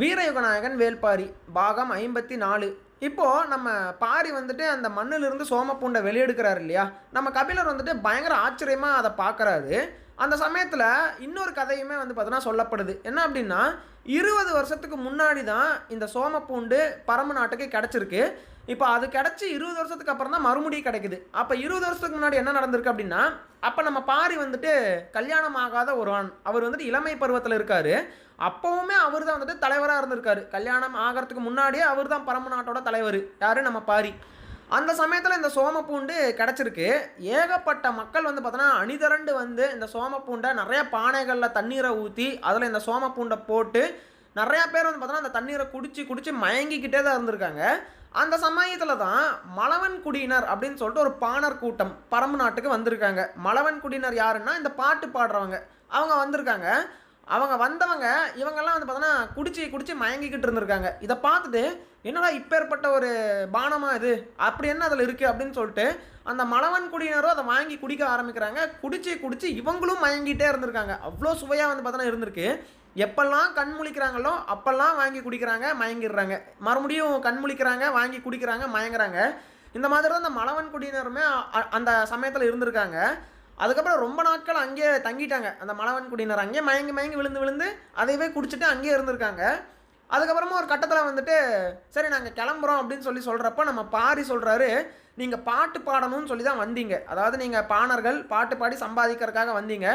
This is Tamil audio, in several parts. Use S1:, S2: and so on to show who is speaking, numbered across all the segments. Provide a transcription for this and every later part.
S1: வீரயுகநாயகன் வேல்பாரி பாகம் ஐம்பத்தி நாலு இப்போது நம்ம பாரி வந்துட்டு அந்த மண்ணிலிருந்து சோமப்பூண்டை வெளியெடுக்கிறாரு இல்லையா? நம்ம கபிலர் வந்துட்டு பயங்கர ஆச்சரியமாக அதை பார்க்குறாரு. அந்த சமயத்தில் இன்னொரு கதையுமே வந்து பார்த்தோன்னா சொல்லப்படுது. என்ன அப்படின்னா இருபது வருஷத்துக்கு முன்னாடி தான் இந்த சோமப்பூண்டு பரம்பு நாட்டுக்கு கிடச்சிருக்கு. இப்போ அது கிடச்சி இருபது வருஷத்துக்கு அப்புறம் தான் மறுபடியும் கிடைக்குது. அப்போ இருபது வருஷத்துக்கு முன்னாடி என்ன நடந்திருக்கு அப்படின்னா அப்போ நம்ம பாரி வந்துட்டு கல்யாணம் ஆகாத ஒரு ஆண் அவர் வந்துட்டு இளமை பருவத்தில் இருக்கார். அப்போவுமே அவர் தான் வந்துட்டு தலைவராக இருந்திருக்காரு. கல்யாணம் ஆகிறதுக்கு முன்னாடியே அவர் தான் பரம்பு நாட்டோட தலைவர். யார்? நம்ம பாரி. அந்த சமயத்தில் இந்த சோமப்பூண்டு கிடச்சிருக்கு. ஏகப்பட்ட மக்கள் வந்து பார்த்தோன்னா அணிதரண்டு வந்து இந்த சோமப்பூண்டை நிறைய பானைகளில் தண்ணீரை ஊற்றி அதில் இந்த சோமப்பூண்டை போட்டு நிறையா பேர் வந்து பார்த்தோன்னா அந்த தண்ணீரை குடிச்சு குடிச்சு மயங்கிக்கிட்டே தான் இருந்திருக்காங்க. அந்த சமயத்தில் தான் மலவன் குடியினர் அப்படின்னு சொல்லிட்டு ஒரு பாணர் கூட்டம் பரம்பு நாட்டுக்கு வந்திருக்காங்க. மலவன் குடியினர் யாருன்னா இந்த பாட்டு பாடுறவங்க. அவங்க வந்திருக்காங்க. அவங்க வந்தவங்க இவங்கெல்லாம் வந்து பார்த்தோன்னா குடிச்சு குடிச்சு மயங்கிக்கிட்டு இருந்திருக்காங்க. இதை பார்த்துட்டு என்னடா இப்பேற்பட்ட ஒரு பானமாக இது? அப்படி என்ன அதில் இருக்குது அப்படின்னு சொல்லிட்டு அந்த மலவன் குடியினரும் அதை வாங்கி குடிக்க ஆரம்பிக்கிறாங்க. குடிச்சு குடிச்சு இவங்களும் மயங்கிட்டே இருந்திருக்காங்க. அவ்வளோ சுவையாக வந்து பார்த்தோன்னா இருந்திருக்கு. எப்பெல்லாம் கண் முழிக்கிறாங்களோ அப்பெல்லாம் வாங்கி குடிக்கிறாங்க மயங்கிடுறாங்க. மறுபடியும் கண் முழிக்கிறாங்க வாங்கி குடிக்கிறாங்க மயங்குறாங்க. இந்த மாதிரி தான் அந்த மலவன் குடியினருமே அ- அந்த சமயத்தில் இருந்திருக்காங்க. அதுக்கப்புறம் ரொம்ப நாட்கள் அங்கேயே தங்கிட்டாங்க. அந்த மலவன் குடியினர் அங்கேயே மயங்கி மயங்கி விழுந்து விழுந்து அதையவே குடிச்சிட்டு அங்கேயே இருந்திருக்காங்க. அதுக்கப்புறமா ஒரு கட்டத்தில் வந்துட்டு சரி நாங்கள் கிளம்புறோம் அப்படின்னு சொல்லி சொல்கிறப்ப நம்ம பாரி சொல்கிறாரு நீங்கள் பாட்டு பாடணும்னு சொல்லி தான் வந்தீங்க. அதாவது நீங்கள் பாணர்கள் பாட்டு பாடி சம்பாதிக்கிறதுக்காக வந்தீங்க.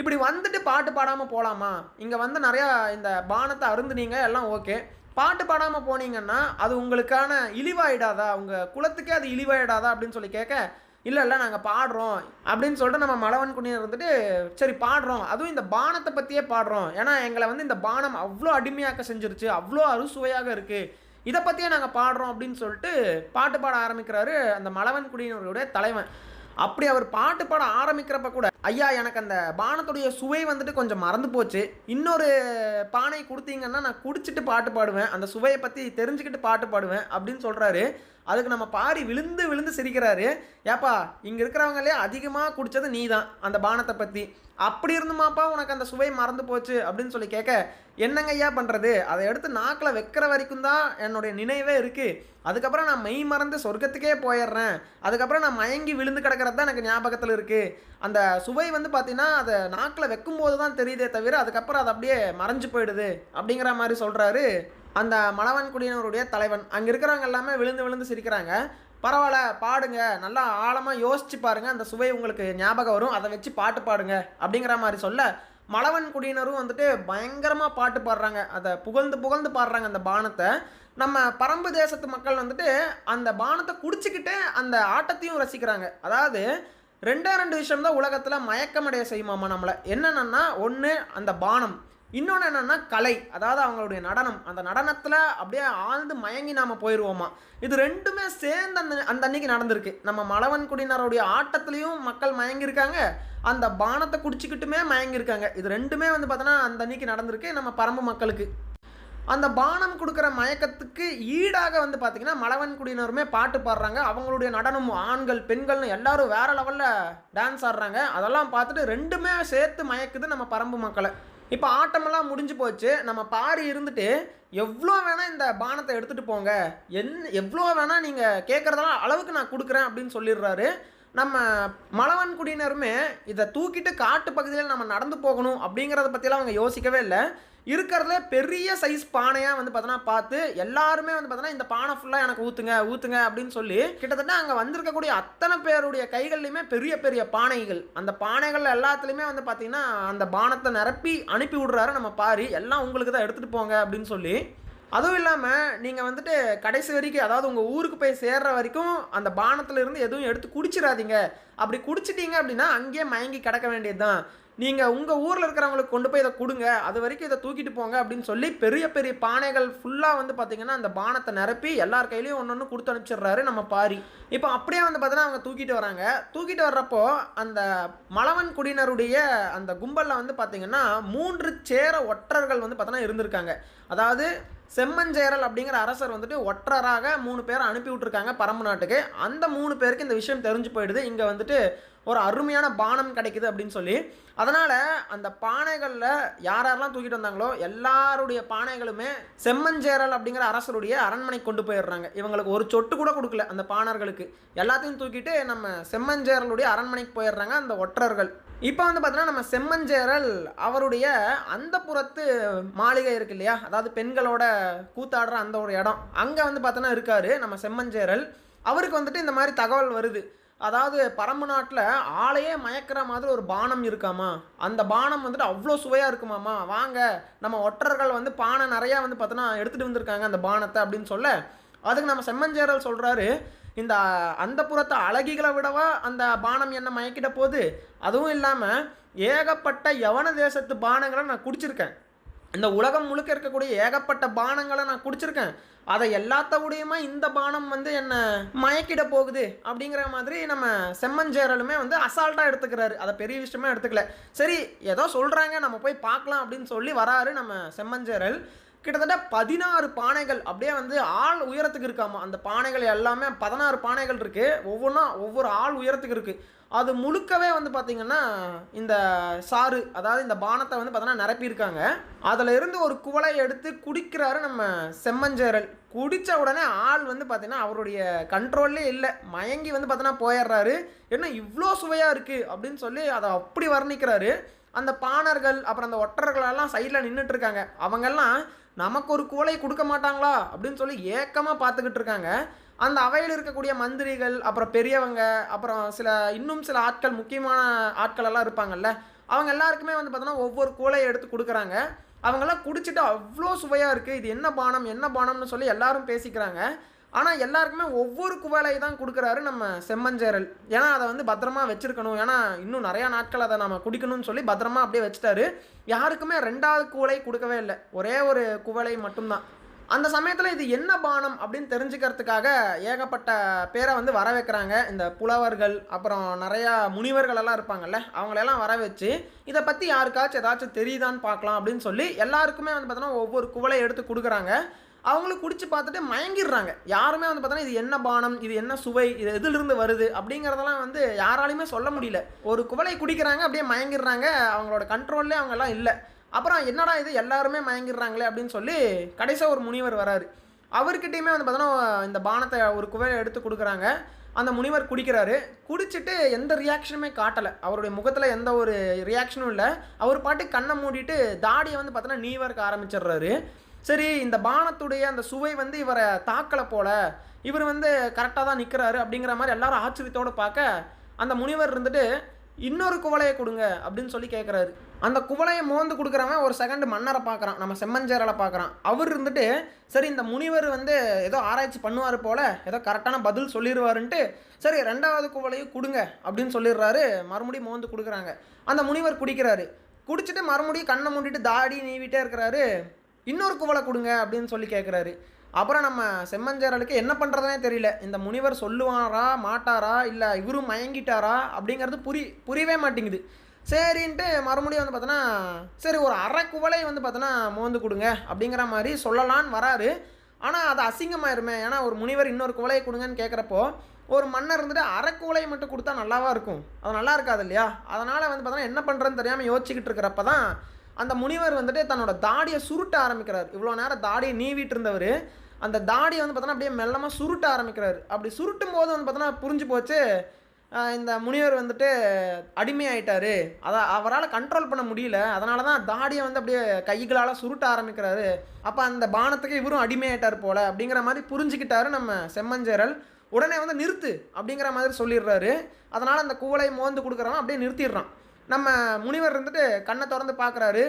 S1: இப்படி வந்துட்டு பாட்டு பாடாமல் போகலாமா இங்கே வந்து நிறையா இந்த பானத்தை அருந்துனீங்க எல்லாம் ஓகே. பாட்டு பாடாமல் போனீங்கன்னா அது உங்களுக்கான இழிவாயிடாதா? உங்கள் குலத்துக்கே அது இழிவாயிடாதா? அப்படின்னு சொல்லி கேட்க இல்லை இல்லை நாங்கள் பாடுறோம். அப்படின்னு சொல்லிட்டு நம்ம மலவன் குடியினர் வந்துட்டு சரி பாடுறோம். அதுவும் இந்த பானத்தை பற்றியே பாடுறோம். ஏன்னா எங்களை வந்து இந்த பானம் அவ்வளோ அடிமையாக்க செஞ்சிருச்சு அவ்வளோ அறுசுவையாக இருக்குது இதை பற்றியே நாங்கள் பாடுறோம் அப்படின்னு சொல்லிட்டு பாட்டு பாட ஆரம்பிக்கிறாரு அந்த மலவன் குடியினருடைய தலைவன். அப்படி அவர் பாட்டு பாட ஆரம்பிக்கிறப்ப கூட ஐயா எனக்கு அந்த பானத்துடைய சுவை வந்துட்டு கொஞ்சம் மறந்து போச்சு. இன்னொரு பானை கொடுத்தீங்கன்னா நான் குடிச்சிட்டு பாட்டு பாடுவேன். அந்த சுவையை பற்றி தெரிஞ்சுக்கிட்டு பாட்டு பாடுவேன் அப்படின்னு சொல்கிறாரு அதுக்கு நம்ம பாரி விழுந்து விழுந்து சிரிக்கிறாரு. ஏப்பா இங்கே இருக்கிறவங்களே அதிகமாக குடித்தது நீ தான் அந்த பானத்தை பற்றி அப்படி இருந்துமாப்பா உனக்கு அந்த சுவை மறந்து போச்சு அப்படின்னு சொல்லி கேட்க என்னங்க ஐயா பண்ணுறது அதை எடுத்து நாக்கில் வைக்கிற வரைக்கும் தான் என்னுடைய நினைவே இருக்குது அதுக்கப்புறம் நான் மெய் மறந்து சொர்க்கத்துக்கே போயிடுறேன். அதுக்கப்புறம் நான் மயங்கி விழுந்து கிடக்கிறது தான் எனக்கு ஞாபகத்தில் இருக்குது அந்த சுவை வந்து பார்த்தீங்கன்னா அதை நாக்கில் வைக்கும்போது தான் தெரியுதே தவிர அதுக்கப்புறம் அது அப்படியே மறைஞ்சு போயிடுது அப்படிங்கிற மாதிரி சொல்கிறாரு அந்த மலவன் குடியினருடைய தலைவன். அங்கே இருக்கிறவங்க எல்லாமே விழுந்து விழுந்து சிரிக்கிறாங்க. பரவாயில்ல பாடுங்க. நல்லா ஆழமாக யோசிச்சு பாருங்கள் அந்த சுவை உங்களுக்கு ஞாபகம் வரும். அதை வச்சு பாட்டு பாடுங்க அப்படிங்கிற மாதிரி சொல்ல மலவன் குடியினரும் வந்துட்டு பயங்கரமாக பாட்டு பாடுறாங்க. அதை புகழ்ந்து புகழ்ந்து பாடுறாங்க அந்த பானத்தை. நம்ம பரம்பு தேசத்து மக்கள் வந்துட்டு அந்த பானத்தை குடிச்சிக்கிட்டு அந்த ஆட்டத்தையும் ரசிக்கிறாங்க. அதாவது ரெண்டே ரெண்டு விஷயம் தான் உலகத்தில் மயக்கமடைய செய்யுமாமா நம்மளை. என்னென்னா ஒன்று அந்த பானம். இன்னொன்று என்னென்னா கலை. அதாவது அவங்களுடைய நடனம். அந்த நடனத்தில் அப்படியே ஆழ்ந்து மயங்கி நாம் போயிடுவோமா இது ரெண்டுமே சேர்ந்து அந்த அந்த அன்னைக்கு நடந்திருக்கு. நம்ம மலவன் குடியினருடைய ஆட்டத்துலேயும் மக்கள் மயங்கியிருக்காங்க. அந்த பானத்தை குடிச்சிக்கிட்டுமே மயங்கியிருக்காங்க. இது ரெண்டுமே வந்து பார்த்தோன்னா அந்த அன்னைக்கு நடந்திருக்கு நம்ம பரம்பு மக்களுக்கு. அந்த பானம் கொடுக்குற மயக்கத்துக்கு ஈடாக வந்து பார்த்தீங்கன்னா மலவன் குடியினருமே பாட்டு பாடுறாங்க. அவங்களுடைய நடனம் ஆண்கள் பெண்கள்னு எல்லாரும் வேறு லெவலில் டான்ஸ் ஆடுறாங்க. அதெல்லாம் பார்த்துட்டு ரெண்டுமே சேர்த்து மயக்குது நம்ம பரம்பு மக்களை. இப்போ ஆட்டமெல்லாம் முடிஞ்சு போச்சு. நம்ம பாரி இருந்துட்டு எவ்வளோ வேணால் இந்த பானத்தை எடுத்துகிட்டு போங்க. என் எவ்வளோ வேணால் நீங்கள் கேட்குறதெல்லாம் அளவுக்கு நான் கொடுக்குறேன் அப்படின்னு சொல்லிடுறாரு. நம்ம மலவன் குடியினருமே இதை தூக்கிட்டு காட்டு பகுதியில் நம்ம நடந்து போகணும் அப்படிங்கிறத பற்றிலாம் அவங்க யோசிக்கவே இல்லை. இருக்கிறதுல பெரிய சைஸ் பானையாக வந்து பார்த்தோன்னா பார்த்து எல்லாருமே வந்து பார்த்தோன்னா இந்த பானை ஃபுல்லாக எனக்கு ஊற்றுங்க ஊற்றுங்க அப்படின்னு சொல்லி கிட்டத்தட்ட அங்கே வந்திருக்கக்கூடிய அத்தனை பேருடைய கைகள்லையுமே பெரிய பெரிய பானைகள். அந்த பானைகள் எல்லாத்துலேயுமே வந்து பார்த்தீங்கன்னா அந்த பானத்தை நிரப்பி அனுப்பி விடுறாரு நம்ம பாரி. எல்லாம் உங்களுக்கு தான் எடுத்துகிட்டு போங்க அப்படின்னு சொல்லி. அதுவும் இல்லாமல் நீங்கள் வந்துட்டு கடைசி வரைக்கும் அதாவது உங்கள் ஊருக்கு போய் சேர்ற வரைக்கும் அந்த பானத்தில் இருந்து எதுவும் எடுத்து குடிச்சிடாதீங்க. அப்படி குடிச்சிட்டிங்க அப்படின்னா அங்கேயே மயங்கி கிடக்க வேண்டியது தான் நீங்கள் உங்கள் ஊரில் இருக்கிறவங்களுக்கு கொண்டு போய் இதை கொடுங்க. அது வரைக்கும் இதை தூக்கிட்டு போங்க அப்படின்னு சொல்லி பெரிய பெரிய பானைகள் ஃபுல்லாக வந்து பார்த்தீங்கன்னா அந்த பானத்தை நிரப்பி எல்லார் கையிலையும் ஒன்று ஒன்று கொடுத்து அனுப்பிச்சிடுறாரு நம்ம பாரி. இப்போ அப்படியே வந்து பார்த்தீங்கன்னா அவங்க தூக்கிட்டு வராங்க. தூக்கிட்டு வர்றப்போ அந்த மலவன் குடியினருடைய அந்த கும்பலில் வந்து பார்த்தீங்கன்னா மூன்று சேர ஒற்றர்கள் வந்து பார்த்தோன்னா இருந்திருக்காங்க. அதாவது செம்மஞ்சேரல் அப்படிங்கிற அரசர் வந்துட்டு ஒற்றராக மூணு பேரை அனுப்பி விட்டுருக்காங்க பரம்பு நாட்டுக்கு. அந்த மூணு பேருக்கு இந்த விஷயம் தெரிஞ்சு போயிடுது. இங்கே வந்துட்டு ஒரு அருமையான பானம் கிடைக்குது அப்படின்னு சொல்லி. அதனால் அந்த பானைகளில் யார் யாரெல்லாம் தூக்கிட்டு வந்தாங்களோ எல்லாருடைய பானைகளுமே செம்மஞ்சேரல் அப்படிங்கிற அரசருடைய அரண்மனை கொண்டு போயிடுறாங்க. இவங்களுக்கு ஒரு சொட்டு கூட கொடுக்கல அந்த பாணர்களுக்கு. எல்லாத்தையும் தூக்கிட்டு நம்ம செம்மஞ்சேரலுடைய அரண்மனைக்கு போயிடுறாங்க அந்த ஒற்றர்கள். இப்போ வந்து பார்த்தோன்னா நம்ம செம்மஞ்சேரல் அவருடைய அந்த புறத்து மாளிகை இருக்கு இல்லையா? அதாவது பெண்களோட கூத்தாடுற அந்த ஒரு இடம். அங்கே வந்து பார்த்தோன்னா இருக்காரு நம்ம செம்மஞ்சேரல். அவருக்கு வந்துட்டு இந்த மாதிரி தகவல் வருது. அதாவது பரம்பு நாட்டில் ஆளையே மயக்கிற மாதிரி ஒரு பானம் இருக்காமா? அந்த பானம் வந்துட்டு அவ்வளோ சுவையாக இருக்குமாமா? வாங்க நம்ம ஒற்றர்கள் வந்து பானை நிறையா வந்து பார்த்தோன்னா எடுத்துகிட்டு வந்திருக்காங்க அந்த பானத்தை அப்படின்னு சொல்ல அதுக்கு நம்ம செம்மஞ்சேரல் சொல்கிறாரு இந்த அந்த புறத்தை அழகிகளை விடவா அந்த பானம் என்ன மயக்கிட போகுது அதுவும் இல்லாமல் ஏகப்பட்ட யவன தேசத்து பானங்களை நான் குடிச்சிருக்கேன். இந்த உலகம் முழுக்க இருக்கக்கூடிய ஏகப்பட்ட பானங்களை நான் குடிச்சிருக்கேன். அதை எல்லாத்தோடையுமே இந்த பானம் வந்து என்ன மயக்கிட போகுது அப்படிங்கிற மாதிரி நம்ம செம்மஞ்சேரலுமே வந்து அசால்ட்டாக எடுத்துக்கிறாரு. அதை பெரிய விஷயமா எடுத்துக்கல. சரி ஏதோ சொல்கிறாங்க நம்ம போய் பார்க்கலாம் அப்படின்னு சொல்லி வராரு நம்ம செம்மஞ்சேரல். கிட்டத்தட்ட பதினாறு பானைகள் அப்படியே வந்து ஆள் உயரத்துக்கு இருக்காமா? அந்த பானைகள் எல்லாமே பதினாறு பானைகள் இருக்குது ஒவ்வொன்றா ஒவ்வொரு ஆள் உயரத்துக்கு இருக்குது அது முழுக்கவே வந்து பார்த்திங்கன்னா இந்த சாறு அதாவது இந்த பானத்தை வந்து பார்த்தோன்னா நிரப்பியிருக்காங்க. அதில் இருந்து ஒரு குவளை எடுத்து குடிக்கிறாரு நம்ம செம்மஞ்சேரல். குடித்த உடனே ஆள் வந்து பார்த்திங்கன்னா அவருடைய கண்ட்ரோல்லே இல்லை. மயங்கி வந்து பார்த்தோன்னா போயிடுறாரு. என்ன இவ்வளோ சுவையாக இருக்குது அப்படின்னு சொல்லி அதை அப்படி வர்ணிக்கிறாரு. அந்த பாணர்கள் அப்புறம் அந்த ஒற்றர்களெல்லாம் சைடில் நின்றுட்டு இருக்காங்க. அவங்கெல்லாம் நமக்கு ஒரு கூலை கொடுக்க மாட்டாங்களா? அப்படின்னு சொல்லி ஏக்கமாக பார்த்துக்கிட்டு இருக்காங்க. அந்த அவையில் இருக்கக்கூடிய மந்திரிகள் அப்புறம் பெரியவங்க அப்புறம் சில இன்னும் சில ஆட்கள் முக்கியமான ஆட்கள் எல்லாம் இருப்பாங்கல்ல அவங்க எல்லாருக்குமே வந்து பார்த்தோன்னா ஒவ்வொரு கூலையை எடுத்து கொடுக்குறாங்க. அவங்கெல்லாம் குடிச்சிட்டு அவ்வளோ சுவையாக இருக்குது இது என்ன பானம் என்ன பானம்னு சொல்லி எல்லாரும் பேசிக்கிறாங்க. ஆனால் எல்லாருக்குமே ஒவ்வொரு குவளை தான் கொடுக்குறாரு நம்ம செம்மஞ்சேரல். ஏன்னா அதை வந்து பத்திரமா வச்சுருக்கணும். ஏன்னா இன்னும் நிறையா நாட்கள் அதை நம்ம குடிக்கணும்னு சொல்லி பத்திரமா அப்படியே வச்சுட்டாரு. யாருக்குமே ரெண்டாவது குவலை கொடுக்கவே இல்லை. ஒரே ஒரு குவளை மட்டும்தான். அந்த சமயத்தில் இது என்ன பானம் அப்படின்னு தெரிஞ்சுக்கிறதுக்காக ஏகப்பட்ட பேரை வந்து வர வைக்கிறாங்க இந்த புலவர்கள் அப்புறம் நிறையா முனிவர்கள் எல்லாம் இருப்பாங்கல்ல அவங்களெல்லாம் வர வச்சு இதை பற்றி யாருக்காச்சும் ஏதாச்சும் தெரியுதான்னு பார்க்கலாம் அப்படின்னு சொல்லி எல்லாருக்குமே வந்து பார்த்தோன்னா ஒவ்வொரு குவளை எடுத்து கொடுக்குறாங்க. அவங்களும் குடிச்சு பார்த்துட்டு மயங்கிடுறாங்க. யாருமே வந்து பார்த்தோன்னா இது என்ன பானம் இது என்ன சுவை இது எதிலிருந்து வருது அப்படிங்கிறதெல்லாம் வந்து யாராலையுமே சொல்ல முடியல. ஒரு குவளை குடிக்கிறாங்க அப்படியே மயங்கிடுறாங்க. அவங்களோட கண்ட்ரோல்லே அவங்கெல்லாம் இல்லை. அப்புறம் என்னடா இது எல்லாருமே மயங்கிடுறாங்களே அப்படின்னு சொல்லி கடைசியாக ஒரு முனிவர் வராரு. அவர்கிட்டையுமே வந்து பார்த்தோன்னா இந்த பானத்தை ஒரு குவளை எடுத்து கொடுக்குறாங்க. அந்த முனிவர் குடிக்கிறாரு. குடிச்சிட்டு எந்த ரியாக்ஷனுமே காட்டலை. அவருடைய முகத்தில் எந்த ஒரு ரியாக்ஷனும் இல்லை. அவர் பாட்டு கண்ணை மூடிட்டு தாடியை வந்து பார்த்தோன்னா நீவர்க்க ஆரம்பிச்சிடுறாரு. சரி இந்த பானத்துடைய அந்த சுவை வந்து இவரை தாக்கலை போல இவர் வந்து கரெக்டாக தான் நிற்கிறாரு அப்படிங்கிற மாதிரி எல்லாரும் ஆச்சரியத்தோடு பார்க்க அந்த முனிவர் இருந்துட்டு இன்னொரு குவளையை கொடுங்க அப்படின்னு சொல்லி கேட்குறாரு அந்த குவளையை மோந்து கொடுக்குறவன் ஒரு செகண்ட் மன்னரை பார்க்குறான் நம்ம செம்மஞ்சேரலை பார்க்குறான். அவர் இருந்துட்டு சரி இந்த முனிவர் வந்து ஏதோ ஆராய்ச்சி பண்ணுவார் போல் ஏதோ கரெக்டான பதில் சொல்லிடுவாருன்ட்டு சரி ரெண்டாவது குவளையும் கொடுங்க அப்படின்னு சொல்லிடுறாரு. மறுபடியும் மோந்து கொடுக்குறாங்க. அந்த முனிவர் குடிக்கிறாரு. குடிச்சிட்டு மறுபடியும் கண்ணை மூடிட்டு தாடி நீவிட்டே இருக்கிறாரு. இன்னொரு குவளை கொடுங்க அப்படின்னு சொல்லி கேட்குறாரு அப்புறம் நம்ம செம்மஞ்சேரலுக்கு என்ன பண்ணுறதுனே தெரியல. இந்த முனிவர் சொல்லுவாரா மாட்டாரா இல்லை இவரும் மயங்கிட்டாரா அப்படிங்கிறது புரி புரியவே மாட்டேங்குது. சரின்ட்டு மறுபடியும் வந்து பார்த்தோன்னா சரி ஒரு அரை குவளை வந்து பார்த்தோன்னா மோந்து கொடுங்க அப்படிங்கிற மாதிரி சொல்லலான்னு வராரு. ஆனால் அது அசிங்கமாயிருமே. ஏன்னா ஒரு முனிவர் இன்னொரு குவளையை கொடுங்கன்னு கேட்குறப்போ ஒரு மன்னர் இருந்துட்டு அரை குவளையை மட்டும் கொடுத்தா நல்லாவா இருக்கும்? அது நல்லா இருக்காது இல்லையா? அதனால் வந்து பார்த்தோன்னா என்ன பண்ணுறதுன்னு தெரியாமல் யோசிச்சுக்கிட்டு இருக்கிறப்ப தான் அந்த முனிவர் வந்துட்டு தன்னோட தாடியை சுருட்ட ஆரம்பிக்கிறார். இவ்வளோ நேரம் தாடியை நீவிட்டு இருந்தவர் அந்த தாடியை வந்து பார்த்தோன்னா அப்படியே மெல்லமாக சுருட்ட ஆரம்பிக்கிறார். அப்படி சுருட்டும் போது வந்து பார்த்தோன்னா புரிஞ்சு போச்சு இந்த முனிவர் வந்துட்டு அடிமையாயிட்டார். அதை அவரால் கண்ட்ரோல் பண்ண முடியல. அதனால தான் தாடியை வந்து அப்படியே கைகளால் சுருட்ட ஆரம்பிக்கிறாரு. அப்போ அந்த பானத்துக்கு இவரும் அடிமையாயிட்டார் போல் அப்படிங்கிற மாதிரி புரிஞ்சுக்கிட்டாரு நம்ம செம்மஞ்சேரல். உடனே வந்து நிறுத்து அப்படிங்கிற மாதிரி சொல்லிடுறாரு. அதனால் அந்த குவளை மோந்து கொடுக்குறவன் அப்படியே நிறுத்திடுறான். நம்ம முனிவர் இருந்துட்டு கண்ணை திறந்து பார்க்குறாரு.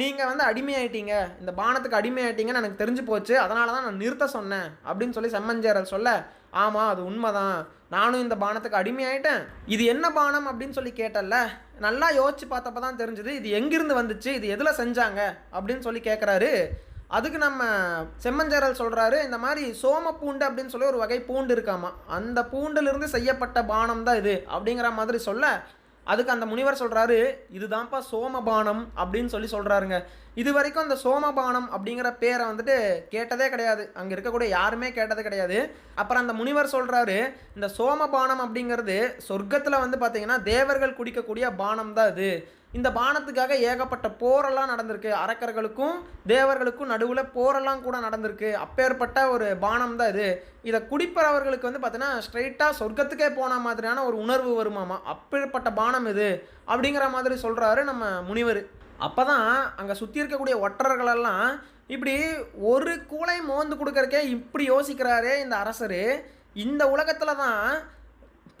S1: நீங்கள் வந்து அடிமையாயிட்டீங்க. இந்த பானத்துக்கு அடிமையாயிட்டீங்கன்னு எனக்கு தெரிஞ்சு போச்சு. அதனால தான் நான் நிறுத்த சொன்னேன் அப்படின்னு சொல்லி செம்மஞ்சேரல் சொல்ல ஆமாம் அது உண்மைதான். நானும் இந்த பானத்துக்கு அடிமையாயிட்டேன். இது என்ன பானம்? அப்படின்னு சொல்லி கேட்டல்ல நல்லா யோசிச்சு பார்த்தப்ப தான் தெரிஞ்சுது இது எங்கிருந்து வந்துச்சு? இது எதில் செஞ்சாங்க? அப்படின்னு சொல்லி கேட்குறாரு அதுக்கு நம்ம செம்மஞ்சேரல் சொல்கிறாரு இந்த மாதிரி சோம பூண்டு அப்படின்னு சொல்லி ஒரு வகை பூண்டு இருக்காமா? அந்த பூண்டுலேருந்து செய்யப்பட்ட பானம் தான் இது அப்படிங்கிற மாதிரி சொல்ல அதுக்கு அந்த முனிவர் சொல்கிறாரு இதுதான்ப்பா சோமபானம் அப்படின்னு சொல்லி சொல்கிறாருங்க இது வரைக்கும் அந்த சோமபானம் அப்படிங்கிற பேரை வந்துட்டு கேட்டதே கிடையாது. அங்கே இருக்கக்கூடிய யாருமே கேட்டது கிடையாது. அப்புறம் அந்த முனிவர் சொல்கிறாரு இந்த சோமபானம் அப்படிங்கிறது சொர்க்கத்தில் வந்து பார்த்தீங்கன்னா தேவர்கள் குடிக்கக்கூடிய பானம் தான் இது. இந்த பானத்துக்காக ஏகப்பட்ட போரெல்லாம் நடந்திருக்கு. அரக்கர்களுக்கும் தேவர்களுக்கும் நடுவில் போரெல்லாம் கூட நடந்திருக்கு. அப்பேற்பட்ட ஒரு பானம் தான் இது. இதை குடிப்பறவர்களுக்கு வந்து பார்த்தீங்கன்னா ஸ்ட்ரைட்டாக சொர்க்கத்துக்கே போன மாதிரியான ஒரு உணர்வு வருமாமா? அப்பேற்பட்ட பானம் இது. அப்படிங்கிற மாதிரி சொல்கிறாரு நம்ம முனிவர். அப்போ தான் அங்கே சுற்றி இருக்கக்கூடிய ஒற்றர்களெல்லாம் இப்படி ஒரு கூளை மோந்து கொடுக்கறக்கே இப்படி யோசிக்கிறாரே இந்த அரசர். இந்த உலகத்தில் தான்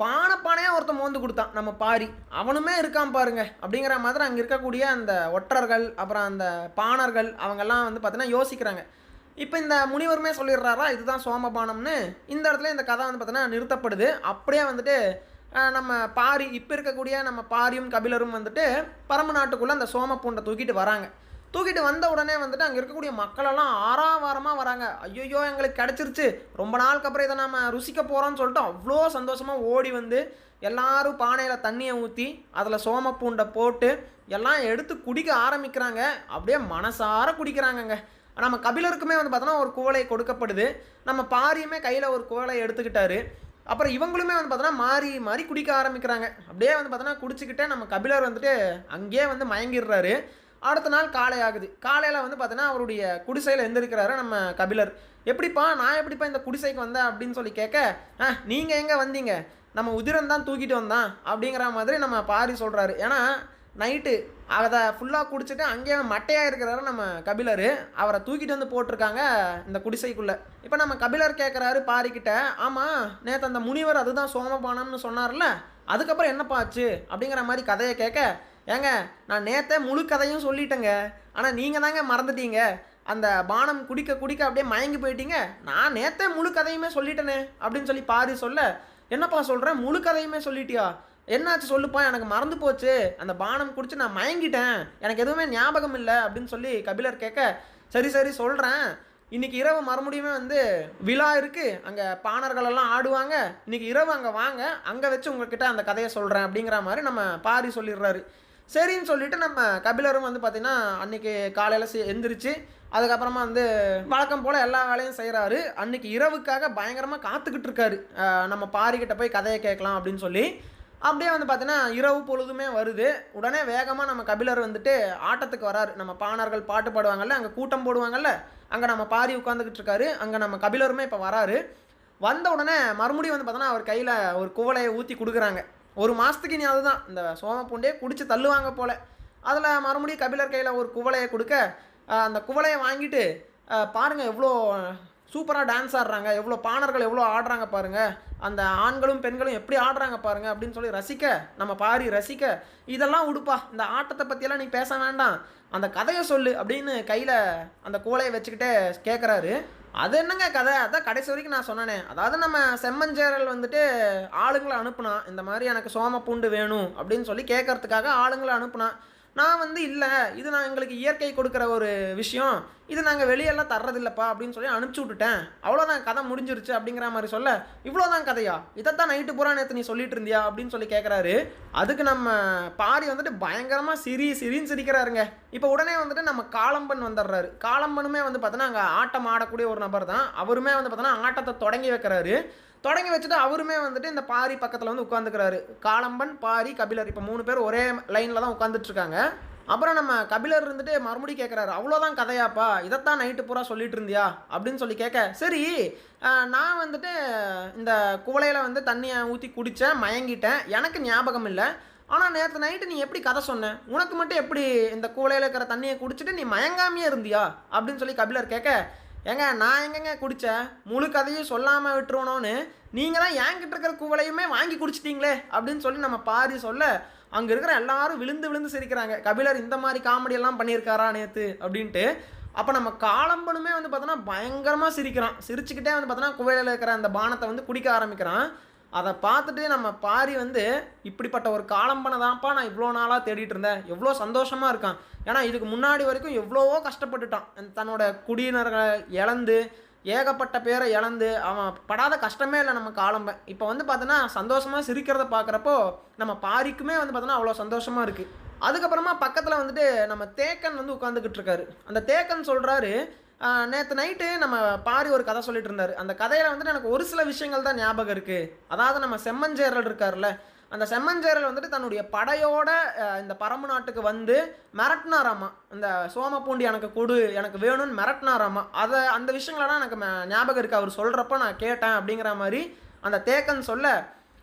S1: பானை பானையாக ஒருத்தன் மோந்து கொடுத்தான். நம்ம பாரி அவனுமே இருக்கான் பாருங்க. அப்படிங்கிற மாதிரி அங்கே இருக்கக்கூடிய அந்த ஒற்றர்கள் அப்புறம் அந்த பாணர்கள் அவங்கெல்லாம் வந்து பார்த்தீங்கன்னா யோசிக்கிறாங்க. இப்போ இந்த முனிவருமே சொல்லிடுறாரா இதுதான் சோமபானம்னு. இந்த இடத்துல இந்த கதை வந்து பார்த்தீங்கன்னா நிறுத்தப்படுது. அப்படியே வந்துட்டு நம்ம பாரி இப்போ இருக்கக்கூடிய நம்ம பாரியும் கபிலரும் வந்துட்டு பரம நாட்டுக்குள்ளே அந்த சோம பூண்டை தூக்கிட்டு வராங்க. தூக்கிட்டு வந்த உடனே வந்துட்டு அங்கே இருக்கக்கூடிய மக்களெல்லாம் ஆறாவாரமாக வராங்க. ஐயோ எங்களுக்கு கிடச்சிருச்சு. ரொம்ப நாளுக்கு அப்புறம் இதை நம்ம ருசிக்க போகிறோம்னு சொல்லிட்டு அவ்வளோ சந்தோஷமாக ஓடி வந்து எல்லாரும் பானையில் தண்ணியை ஊற்றி அதில் சோமப்பூண்டை போட்டு எல்லாம் எடுத்து குடிக்க ஆரம்பிக்கிறாங்க. அப்படியே மனசார குடிக்கிறாங்கங்க. நம்ம கபிலருக்குமே வந்து பார்த்தோன்னா ஒரு குவளை கொடுக்கப்படுது. நம்ம பாரியுமே கையில் ஒரு குவளை எடுத்துக்கிட்டாரு. அப்புறம் இவங்களுமே வந்து பார்த்தோன்னா மாறி மாறி குடிக்க ஆரம்பிக்கிறாங்க. அப்படியே வந்து பார்த்தோன்னா குடிச்சிக்கிட்டே நம்ம கபிலர் வந்துட்டு அங்கேயே வந்து மயங்கிடுறாரு. அடுத்த நாள் காலை ஆகுது. காலையில் வந்து பார்த்தீங்கன்னா அவருடைய குடிசையில் எந்திருக்கிறாரு நம்ம கபிலர். எப்படிப்பா நான் எப்படிப்பா இந்த குடிசைக்கு வந்தேன் அப்படின்னு சொல்லி கேட்க ஆ நீங்கள் எங்கே வந்தீங்க? நம்ம உதிரன் தான் தூக்கிட்டு வந்தான் அப்படிங்கிற மாதிரி நம்ம பாரி சொல்கிறாரு ஏன்னா நைட்டு அதை ஃபுல்லாக குடிச்சிட்டு அங்கேயே மட்டையாக இருக்கிறாரு நம்ம கபிலர். அவரை தூக்கிட்டு வந்து போட்டிருக்காங்க இந்த குடிசைக்குள்ளே. இப்போ நம்ம கபிலர் கேட்குறாரு பாரிக்கிட்ட ஆமாம் நேற்று அந்த முனிவர் அதுதான் சோமபானம்னு சொன்னார்ல அதுக்கப்புறம் என்னப்பா ஆச்சு? அப்படிங்கிற மாதிரி கதையை கேட்க ஏங்க நான் நேற்றே முழு கதையும் சொல்லிட்டேங்க. ஆனால் நீங்கள் தாங்க மறந்துட்டீங்க. அந்த பானம் குடிக்க குடிக்க அப்படியே மயங்கி போயிட்டீங்க. நான் நேற்றே முழு கதையுமே சொல்லிட்டேனே அப்படின்னு சொல்லி பாரி சொல்ல என்னப்பா சொல்கிறேன் முழு கதையுமே சொல்லிட்டியா? என்னாச்சு சொல்லுப்பா? எனக்கு மறந்து போச்சு. அந்த பானம் குடிச்சு நான் மயங்கிட்டேன். எனக்கு எதுவுமே ஞாபகம் இல்லை அப்படின்னு சொல்லி கபிலர் கேட்க சரி சரி சொல்கிறேன் இன்றைக்கி இரவு மறுபடியுமே வந்து விழா இருக்குது அங்கே பாணர்களெல்லாம் ஆடுவாங்க. இன்றைக்கி இரவு அங்கே வாங்க. அங்கே வச்சு உங்ககிட்ட அந்த கதையை சொல்கிறேன் அப்படிங்கிற மாதிரி நம்ம பாரி சொல்லிடுறாரு. சரின்னு சொல்லிட்டு நம்ம கபிலரும் வந்து பார்த்திங்கன்னா அன்றைக்கி காலையில் எந்திரிச்சு அதுக்கப்புறமா வந்து வழக்கம் போல் எல்லா வேலையும் செய்கிறாரு அன்றைக்கி இரவுக்காக பயங்கரமாக காத்துக்கிட்டு இருக்காரு. நம்ம பாரிக்கிட்ட போய் கதையை கேட்கலாம் அப்படின்னு சொல்லி. அப்படியே வந்து பார்த்தீங்கன்னா இரவு பொழுதுமே வருது. உடனே வேகமாக நம்ம கபிலர் வந்துட்டு ஆட்டத்துக்கு வராரு. நம்ம பாணர்கள் பாட்டு பாடுவாங்கல்ல அங்கே கூட்டம் போடுவாங்கல்ல அங்கே நம்ம பாரி உட்காந்துக்கிட்டு இருக்காரு. அங்கே நம்ம கபிலருமே இப்போ வராரு. வந்த உடனே மறுபடியும் வந்து பார்த்தோன்னா அவர் கையில் ஒரு குவலையை ஊற்றி கொடுக்குறாங்க. ஒரு மாதத்துக்கு நீ அதுதான். இந்த சோம பூண்டே குடிச்சு தள்ளுவாங்க போல். அதில் மறுபடியும் கபிலர் கையில் ஒரு குவளையை கொடுக்க அந்த குவளையை வாங்கிட்டு பாருங்கள் எவ்வளோ சூப்பராக டான்ஸ் ஆடுறாங்க எவ்வளோ பாணர்கள் எவ்வளோ ஆடுறாங்க பாருங்கள் அந்த ஆண்களும் பெண்களும் எப்படி ஆடுறாங்க பாருங்கள் அப்படின்னு சொல்லி ரசிக்க நம்ம பாரி ரசிக்க இதெல்லாம் உடுப்பா. இந்த ஆட்டத்தை பற்றியெல்லாம் நீ பேச வேண்டாம். அந்த கதையை சொல்லு அப்படின்னு கையில் அந்த கூலையை வச்சுக்கிட்டே கேட்குறாரு அது என்னங்க கதை? அதான் கடைசி வரைக்கும் நான் சொன்னேனே. அதாவது நம்ம செம்மஞ்சேரல் வந்துட்டு ஆளுங்களை அனுப்புனா இந்த மாதிரி எனக்கு சோம பூண்டு வேணும் அப்படின்னு சொல்லி கேட்கறதுக்காக ஆளுங்களை அனுப்புனா நான் வந்து இல்லை இது நான் எங்களுக்கு இயற்கை கொடுக்குற ஒரு விஷயம். இது நாங்கள் வெளியெல்லாம் தர்றதில்லப்பா அப்படின்னு சொல்லி அனுப்பிச்சி விட்டுட்டேன். அவ்வளோதான் கதை முடிஞ்சிருச்சு அப்படிங்கிற மாதிரி சொல்ல இவ்வளோதான் கதையா? இதைத்தான் நைட்டு பூரா நேற்று நீ சொல்லிட்டு இருந்தியா அப்படின்னு சொல்லி கேட்குறாரு அதுக்கு நம்ம பாரி வந்துட்டு பயங்கரமாக சிரி சிரின்னு சிரிக்கிறாருங்க. இப்போ உடனே வந்துட்டு நம்ம காளம்பன் வந்துடுறாரு. காலம்பனுமே வந்து பார்த்தோன்னா அங்கே ஆட்டம் ஆடக்கூடிய ஒரு நபர் தான் அவருமே வந்து பார்த்தோன்னா ஆட்டத்தை தொடங்கி வைக்கிறாரு. தொடங்கி வச்சுட்டு அவருமே வந்துட்டு இந்த பாரி பக்கத்தில் வந்து உட்காந்துக்கிறாரு காலம்பன் பாரி கபிலர் இப்போ மூணு பேர் ஒரே லைனில் தான் உட்காந்துட்ருக்காங்க அப்புறம் நம்ம கபிலர் இருந்துட்டு மறுபடியும் கேட்குறாரு அவ்வளோதான் கதையாப்பா இதைத்தான் நைட்டு பூரா சொல்லிட்டு இருந்தியா? அப்படின்னு சொல்லி கேட்க சரி நான் வந்துட்டு இந்த குவளையில் வந்து தண்ணியை ஊற்றி குடித்தேன் மயங்கிட்டேன் எனக்கு ஞாபகம் இல்லை. ஆனால் நேற்று நைட்டு நீ எப்படி கதை சொன்ன? உனக்கு மட்டும் எப்படி இந்த குவளையில் இருக்கிற தண்ணியை குடிச்சிட்டு நீ மயங்காமையே இருந்தியா? அப்படின்னு சொல்லி கபிலர் கேட்க ஏங்க நான் எங்கங்க குடித்தேன் முழு கதையும் சொல்லாமல் விட்டுருவனோன்னு நீங்கள் தான் என்கிட்ட இருக்கிற குவளையுமே வாங்கி குடிச்சிட்டிங்களே அப்படின்னு சொல்லி நம்ம பாரி சொல்ல அங்கே இருக்கிற எல்லாரும் விழுந்து விழுந்து சிரிக்கிறாங்க. கபிலர் இந்த மாதிரி காமெடியெல்லாம் பண்ணியிருக்காரா நேற்று அப்படின்ட்டு. அப்போ நம்ம காலம்பனுமே வந்து பார்த்தோன்னா பயங்கரமாக சிரிக்கிறான். சிரிச்சுக்கிட்டே வந்து பார்த்தோன்னா குவையில் இருக்கிற அந்த பானத்தை வந்து குடிக்க ஆரம்பிக்கிறான். அதை பார்த்துட்டு நம்ம பாரி வந்து இப்படிப்பட்ட ஒரு காலம்பனை தான்ப்பா நான் இவ்வளோ நாளாக தேடிட்டு இருந்தேன். எவ்வளோ சந்தோஷமாக இருக்கான். ஏன்னா இதுக்கு முன்னாடி வரைக்கும் எவ்வளவோ கஷ்டப்பட்டுட்டான். தன்னோட குடியினர்களை இழந்து ஏகப்பட்ட பேரை இழந்து அவன் படாத கஷ்டமே இல்லை நம்ம காலம்ப. இப்போ வந்து பார்த்தோன்னா சந்தோஷமாக சிரிக்கிறத பார்க்குறப்போ நம்ம பாரிக்குமே வந்து பார்த்தோன்னா அவ்வளோ சந்தோஷமாக இருக்குது அதுக்கப்புறமா பக்கத்தில் வந்துட்டு நம்ம தேக்கன் வந்து உட்காந்துக்கிட்டு இருக்காரு. அந்த தேக்கன் சொல்கிறாரு நேற்று நைட்டு நம்ம பாரி ஒரு கதை சொல்லிட்டு இருந்தார். அந்த கதையில் வந்துட்டு எனக்கு ஒரு சில விஷயங்கள் தான் ஞாபகம் இருக்குது அதாவது நம்ம செம்மஞ்சேரல் இருக்கார்ல அந்த செம்மஞ்சேரல் வந்துட்டு தன்னுடைய படையோட இந்த பரம்பு நாட்டுக்கு வந்து மிரட்டினாராமா? இந்த சோமப்பூண்டி எனக்கு கொடு எனக்கு வேணும்னு மிரட்டினாராமா? அதை அந்த விஷயங்களெல்லாம் எனக்கு ஞாபகம் இருக்குது அவர் சொல்கிறப்ப நான் கேட்டேன் அப்படிங்கிற மாதிரி அந்த தேக்கன் சொல்ல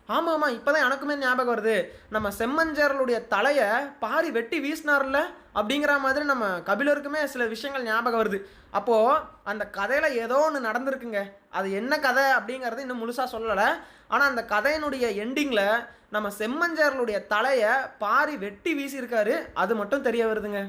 S1: ஆமாம் ஆமாம் இப்போ தான் எனக்குமே ஞாபகம் வருது. நம்ம செம்மஞ்சேரலுடைய தலையை பாரி வெட்டி வீசினார்ல அப்படிங்கிற மாதிரி நம்ம கபிலருக்குமே சில விஷயங்கள் ஞாபகம் வருது. அப்போது அந்த கதையில் ஏதோ ஒன்று நடந்திருக்குங்க. அது என்ன கதை அப்படிங்கிறது இன்னும் முழுசாக சொல்லலை. ஆனால் அந்த கதையினுடைய எண்டிங்கில் நம்ம செம்மஞ்சேரலுடைய தலையை பாரி வெட்டி வீசியிருக்காரு. அது மட்டும் தெரிய வருதுங்க.